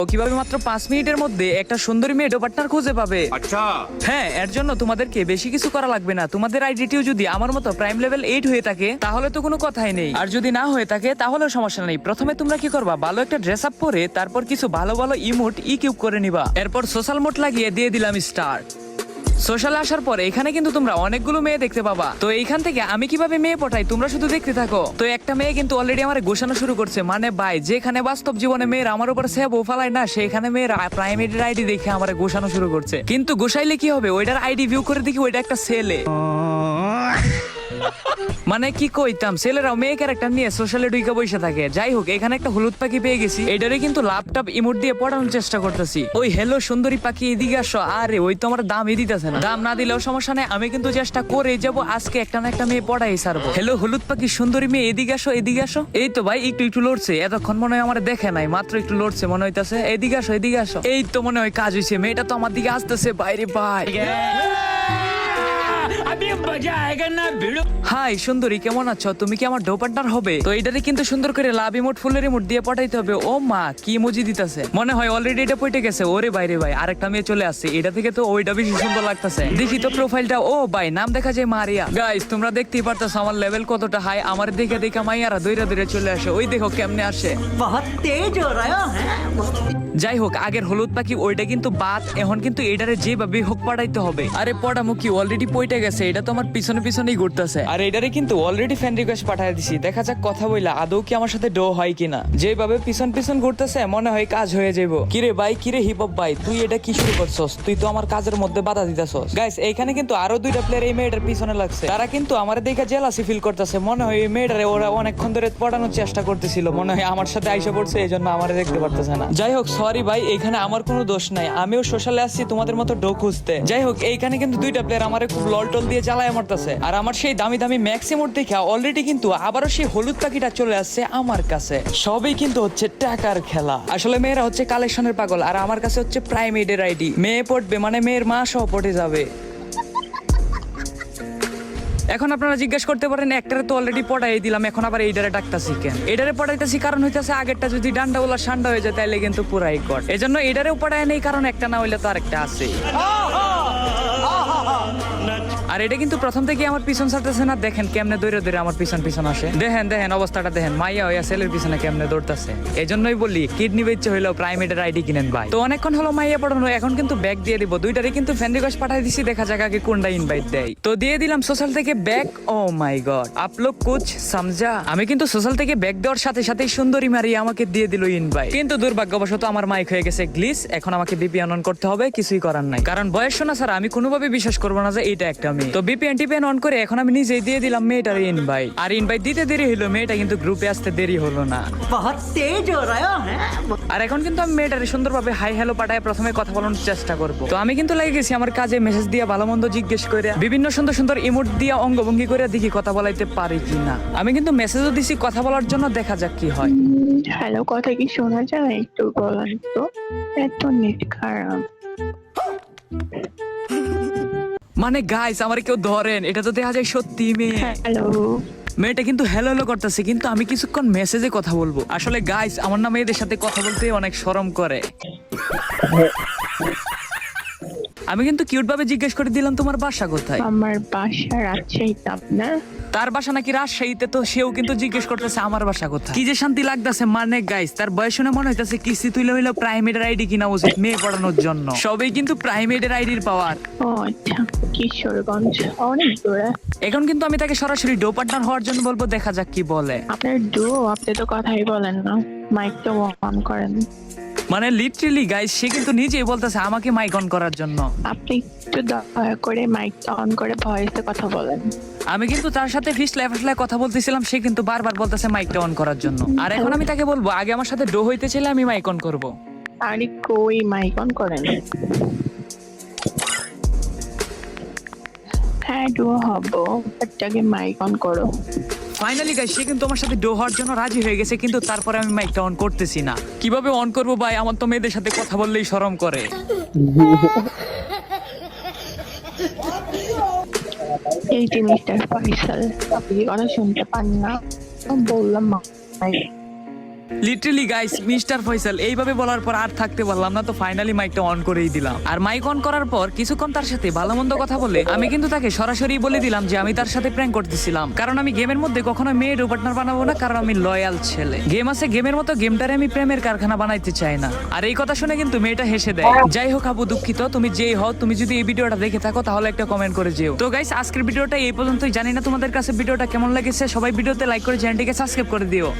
ও কীভাবে মাত্র পাঁচ মিনিটের মধ্যে একটা সুন্দরী মেয়ে ডোপার্টনার খুঁজে পাবে? আচ্ছা। হ্যাঁ এর জন্য তোমাদেরকে বেশি কিছু করা লাগবে না। তোমাদের আইডিটিও যদি আমার মতো প্রাইম লেভেল এইট হয়ে থাকে তাহলে তো কোনো কথাই নেই। আর যদি না হয়ে থাকে তাহলেও সমস্যা নেই। প্রথমে তোমরা কি করবা? ভালো একটা ড্রেস আপ পরে তারপর কিছু ভালো ভালো ইমোট ই কিউব করে নিবা। এরপর সোশ্যাল মোট লাগিয়ে দিয়ে দিলাম স্টার্ট সোশ্যালে আসার পরে এখানে কিন্তু তোমরা অনেকগুলো মেয়ে দেখতে পাবা। তো এইখান থেকে আমি কীভাবে মেয়ে পটাই, তোমরা শুধু দেখতে থাকো। তো একটা মেয়ে কিন্তু অলরেডি আমার গোসানো শুরু করছে। মানে ভাই, যেখানে বাস্তব জীবনে মেয়ের আমার উপর সে বোফালায় না, সেখানে মেয়ের প্রাইমারি আইডি দেখে আমার গোসানো শুরু করছে। কিন্তু গোসাইলে কি হবে? ওইটার আইডি ভিউ করে দেখি ওইটা একটা ছেলে। মানে কি কইতাম, ছেলেরাও মেয়ে ক্যারেক্টার নিয়ে সোশ্যালে ঢুকে বসে থাকে। যাই হোক, এখানে একটা হলুদ পাখি পেয়ে গেছি। এটারে কিন্তু ল্যাপটপ ইমোট দিয়ে পড়ানোর চেষ্টা করতেছি। ওই হ্যালো সুন্দরী পাখি, এদিকে আসো। আরে, ওই তো আমার দিতেছে না। দাম না দিলেও সমস্যা নেই, আমি কিন্তু চেষ্টা করে যাব, আজকে একটা না একটা মেয়ে পড়াই সারবো হ্যালো হলুদ পাখি, সুন্দরী মেয়ে, এদিকে আসো এদিকে আসো। এই তো ভাই, একটু একটু লড়ছে। এতক্ষণ মনে হয় আমার দেখে নাই, মাত্র একটু লড়ছে, মনে হইতাছে, এদিকে আসো এদিকে আসো। এই তো মনে হয় কাজ হয়েছে মেয়েটা তো আমার দিকে আসতেছে বাইরে ভাই। अभी मजा आएगा ना भिड़ो হাই সুন্দরী কেমন আছো তুমি কি আমার ডো পার্টনার হবে তো এটারে কিন্তু সুন্দর করে লাভ ইমোট ফুলের ইমোট দিয়ে পাঠাইতে হবে ও মা কি ইমোজি দিতেছে মনে হয় অলরেডি এটা পড়ে গেছে ওরে বাইরে ভাই আরেকটা মেয়ে চলে আসছে এটা থেকে তো ওইটা বেশি সুন্দর লাগতেছে দেখি তো প্রোফাইলটা ও ভাই নাম দেখা যায় মারিয়া গাইস তোমরা দেখতেই পারতেছো আমার লেভেল কতটা হাই আমার দেখে দেখে মাইয়ারা দইরা দইরা চলে আসে ওই দেখো কেমনে আসে बहुत तेज हो रहा है যাই হোক আগের হলুদ পাখি ওইটা কিন্তু বাদ এখন কিন্তু এটারে যেভাবে হোক পাঠাইতে হবে আরে পড়ামুখী অলরেডি পইটা গেছে এটা তো আমার পিছনে পিছনেই ঘুরতেছে। আর এটারে কিন্তু অলরেডি ফ্যান রিকোয়েস্ট পাঠিয়ে দিছি। দেখা যাক কথা বইলা, আদৌ কি আমার সাথে ডো হয় কিনা। যেভাবে পিছন পিছন ঘুরতেছে, মনে হয় কাজ হয়ে যাব। কিরে ভাই, কিরে হিপ হপ ভাই, তুই এটা কি শুরু করছস? তুই তো আমার কাজের মধ্যে বাধা দিতেছস। গাইস এইখানে কিন্তু আরও দুইটা প্লেয়ার এই মেয়েটার পিছনে লাগছে। তারা কিন্তু আমার দেখে জেলাসি ফিল করতেছে। মনে হয় এই মেয়েটারে ওরা অনেকক্ষণ ধরে পড়ানোর চেষ্টা করতেছিল। মনে হয় আমার সাথে আইসা পড়ছে, এই জন্য আমার দেখতে পারতেছে না। যাই হোক সরি ভাই, এখানে আমার কোনো দোষ নাই। আমিও সোশ্যালে আসছি তোমাদের মতো ডো খুঁজতে। যাই হোক, এইখানে কিন্তু দুইটা প্লেয়ার আমার খুব লল টল দিয়ে জ্বালায় মারতেছে। আর আমার সেই দামি দামি ম্যাক্সিমোর দেখে অলরেডি কিন্তু আবারও সেই হলুদ পাখিটা চলে আসছে আমার কাছে। সবই কিন্তু হচ্ছে টাকার খেলা। আসলে মেয়েরা হচ্ছে কালেকশনের পাগল, আর আমার কাছে হচ্ছে প্রাইমেডের আইডি মেয়ে পড়বে মানে মেয়ের মা সহ পড়ে যাবে। এখন আপনারা জিজ্ঞেস করতে পারেন, একটারে তো অলরেডি পড়াই দিলাম, এখন আবার এইটারে ডাকতাছি কেন? এটারে পড়াইতেছি কারণ হইতেছে আগেরটা যদি ডান্ডা ওলা সান্ডা হয়ে যায় তাহলে কিন্তু পুরাই কর এজন্য এটারেও পড়ায় নেই, কারণ একটা না হইলে তো আরেকটা আছে। আর এটা কিন্তু প্রথম থেকে আমার পিছন ছাড়তেছে না। দেখেন কেমনে দৌড়ে দৌড়ে আমার পিছন পিছন আসে। দেখেন দেখেন অবস্থাটা, দেখেন। মাইয়া হইয়া ছেলের পিছনে কেমনে দৌড়তেছে। এই জন্যই বলি, কিডনি বেচে হইলেও প্রাইমেটের আইডি কিনেন ভাই। তো অনেকক্ষণ হলো মাইয়া পড়ানো, এখন কিন্তু ব্যাগ দিয়ে দিব। দুইটারে কিন্তু ফ্যান রিকোয়েস্ট পাঠাই দিছি, দেখা যাক আগে কোনটা ইনভাইট দেয়। তো দিয়ে দিলাম সোশ্যাল থেকে ব্যাগ। ও মাই গড আপ লোক কুছ সমঝা আমি কিন্তু সোশ্যাল থেকে ব্যাগ দেওয়ার সাথে সাথে সুন্দরী মারি আমাকে দিয়ে দিল ইনভাইট কিন্তু দুর্ভাগ্যবশত আমার মাইক হয়ে গেছে গ্লিস এখন আমাকে বিপিএন অন করতে হবে, কিছুই করার নাই। কারণ বয়স শোনা স্যার আমি কোনোভাবে বিশ্বাস করব না যে এটা একটা মেয়ে তো বিপিএন টিপিএন অন করে এখন আমি নিজেই দিয়ে দিলাম মেয়েটার ইনভাইট আর ইনভাইট দিতে দেরি হলো মেয়েটা কিন্তু গ্রুপে আসতে দেরি হলো না। আর এখন কিন্তু আমি মেয়েটার সুন্দরভাবে হাই হ্যালো পাঠায় প্রথমে কথা বলার চেষ্টা করব। তো আমি কিন্তু লাগে গেছি আমার কাজে মেসেজ দিয়ে ভালো মন্দ জিজ্ঞেস করে বিভিন্ন সুন্দর সুন্দর ইমোট দিয়ে অঙ্গভঙ্গি করে দেখি কথা বলাইতে পারি কিনা। আমি কিন্তু মেসেজও দিছি কথা বলার জন্য দেখা যাক কি হয়। হ্যালো কথা কি শোনা যায়? একটু বলেন তো। এত নেট খারাপ। মানে গাইস আমার কেউ ধরেন এটা তো দেখা যায় সত্যি মেয়ে। হ্যালো মেয়েটা কিন্তু হ্যালো হ্যালো করতেছে কিন্তু আমি কিছুক্ষণ মেসেজে কথা বলব। আসলে গাইস আমার না মেয়েদের সাথে কথা বলতে অনেক শরম করে। আমি কিন্তু কিউট ভাবে জিজ্ঞেস করে দিলাম তোমার বাসা কোথায়? আমার বাসা রাজশাহীতে আপনার? তার বাসা নাকি রাজশাহীতে তো সেও কিন্তু জিজ্ঞেস করতেছে আমার বাসা কোথায়? কি যে শান্তি লাগতেছে মানে গাইস তার বয়স শুনে মনে হইতাছে কিস্তি তুইলে হইল প্রাইমেটের আইডি কিনা উচিত মেয়ে পড়ানোর জন্য। সবই কিন্তু প্রাইমেটের আইডির পাওয়ার ও আচ্ছা কিশোরগঞ্জ। অনেক দূরে। এখন কিন্তু আমি তাকে সরাসরি ডো পার্টনার হওয়ার জন্য বলব দেখা যাক কি বলে। আপনার ডু আপনি তো কথাই বলেন না। মাইক তো অন করেন। মানে লিটারেলি গাইস সে কিন্তু নিজেই বলতেছে আমাকে মাইক অন করার জন্য। আপনি একটু দয়া করে মাইক অন করে ভয়েসে কথা বলেন। আমি কিন্তু তার সাথে ফিসলায় ফিসলায় কথা বলতেছিলাম সে কিন্তু বারবার বলতেছে মাইকটা অন করার জন্য। আর এখন আমি তাকে বলব আগে আমার সাথে ডো হইতে চাইলে আমি মাইক অন করব। আরে কই মাইক অন করেন? হ্যাঁ ডো হব একটাকে মাইক অন করো। ফাইনালি গাইস সে কিন্তু আমার সাথে ডো হওয়ার জন্য রাজি হয়ে গেছে, কিন্তু তারপরে আমি মাইকটা অন করতেছি না। কীভাবে অন করব ভাই? আমার তো মেয়েদের সাথে কথা বললেই শরম করে। এই যে মিস্টার ফয়সাল আপনি কথা শুনতে পান না। বললাম mic literally guys mister Faisal এইভাবে বলার পর আর থাকতে পারলাম না, তো ফাইনালি মাইকটা অন করেই দিলাম। আর মাইক অন করার পর কিছুক্ষণ তার সাথে ভালো মন্দ কথা বলে আমি কিন্তু তাকে সরাসরি বলে দিলাম যে আমি তার সাথে প্র্যাঙ্ক করতেছিলাম। কারণ আমি গেমের মধ্যে কখনো মেয়ে পার্টনার বানাবো না, কারণ আমি লয়াল ছেলে। গেম আছে গেমের মতো গেমটারে আমি প্রেমের কারখানা বানাইতে চাই না। আর এই কথা শুনে কিন্তু মেয়েটা হেসে দেয়। যাই হোক আপু দুঃখিত, তুমি যেই হও, তুমি যদি এই ভিডিওটা দেখে থাকো, তাহলে একটা কমেন্ট করে যেও। তো গাইস আজকের ভিডিওটা এই পর্যন্তই। জানি না তোমাদের কাছে ভিডিওটা কেমন লেগেছে। সবাই ভিডিওতে লাইক করে চ্যানেলটিকে সাবস্ক্রাইব করে দিও।